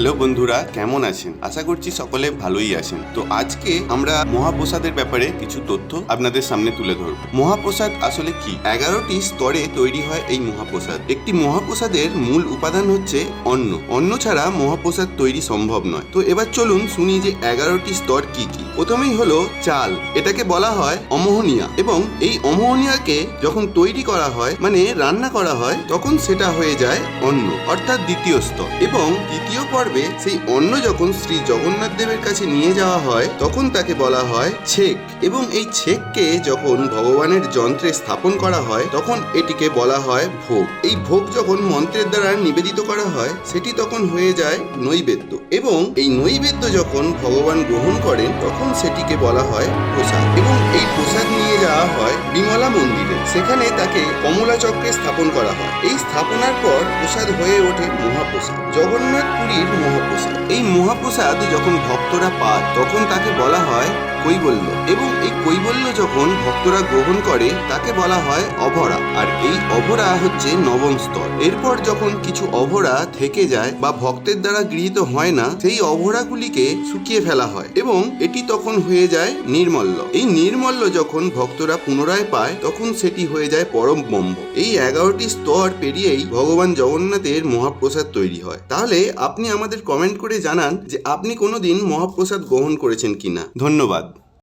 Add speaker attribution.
Speaker 1: Hello বন্ধুরা, কেমন আছেন? আশা করছি সকলে ভালোই আছেন। তো আজকে আমরা মহাপ্রসাদের ব্যাপারে কিছু তথ্য আপনাদের সামনে তুলে ধরব। মহাপ্রসাদ আসলে কি? এগারোটি স্তরে তৈরি হয় এই মহাপ্রসাদ। একটি মহাপ্রসাদের মূল উপাদান হচ্ছে অন্ন। অন্ন ছাড়া মহাপ্রসাদ তৈরি সম্ভব নয়। তো এবার চলুন শুনি যে এগারোটি স্তর কি কি। প্রথমেই হলো চাল। এটাকে বলা হয় অমোহনিয়া এবং এই অমোহনিয়াকে যখন তৈরি করা হয় মানে রান্না করা হয়, তখন সেটা হয়ে যায় অন্ন, অর্থাৎ দ্বিতীয় স্তর। এবং দ্বিতীয় পর্বে, সেই অন্ন যখন শ্রী জগন্নাথ দেবের কাছে নিয়ে যাওয়া হয়, তখন তাকে বলা হয় ছেক। এবং এই ছেককে যখন ভগবানের যন্ত্রে স্থাপন করা হয়, তখন এটিকে বলা হয় ভোগ। এই ভোগ যখন মন্ত্রের দ্বারা নিবেদিত করা হয়, সেটি তখন হয়ে যায় নৈবেদ্য। এবং এই নৈবেদ্য যখন ভগবান গ্রহণ করেন, তখন সেটিকে বলা হয় প্রসাদ। এবং এই প্রসাদ নিয়ে যাওয়া হয় বিমলা মন্দিরে। সেখানে তাকে কমলা চক্রে স্থাপন করা হয়। এই স্থাপনার পর প্রসাদ হয়ে ওঠে মহাপ্রসাদ, জগন্নাথ পুরীর মহাপ্রসাদ। এই মহাপ্রসাদ যখন ভক্তরা পায়, তখন তাকে বলা হয় কৈবল্য এবং এই কৈবল্য যখন ভক্তরা গ্রহণ করে, তাকে বলা হয় অভরা। আর এই অভরা হচ্ছে নবম স্তর। এরপর যখন কিছু অভরা থেকে যায় বা ভক্তের দ্বারা গৃহীত হয় না, সেই অভরাগুলিকে শুকিয়ে ফেলা হয় এবং এটি তখন হয়ে যায় নির্মল্য। এই নির্মল্য যখন ভক্তরা পুনরায় পায়, তখন সেটি হয়ে যায় পরম ব্রহ্ম। এই এগারোটি স্তর পেরিয়েই ভগবান জগন্নাথের মহাপ্রসাদ তৈরি হয়। তাহলে আপনি আমাদের কমেন্ট করে জানান যে আপনি কোনোদিন মহাপ্রসাদ গ্রহণ করেছেন কিনা। ধন্যবাদ।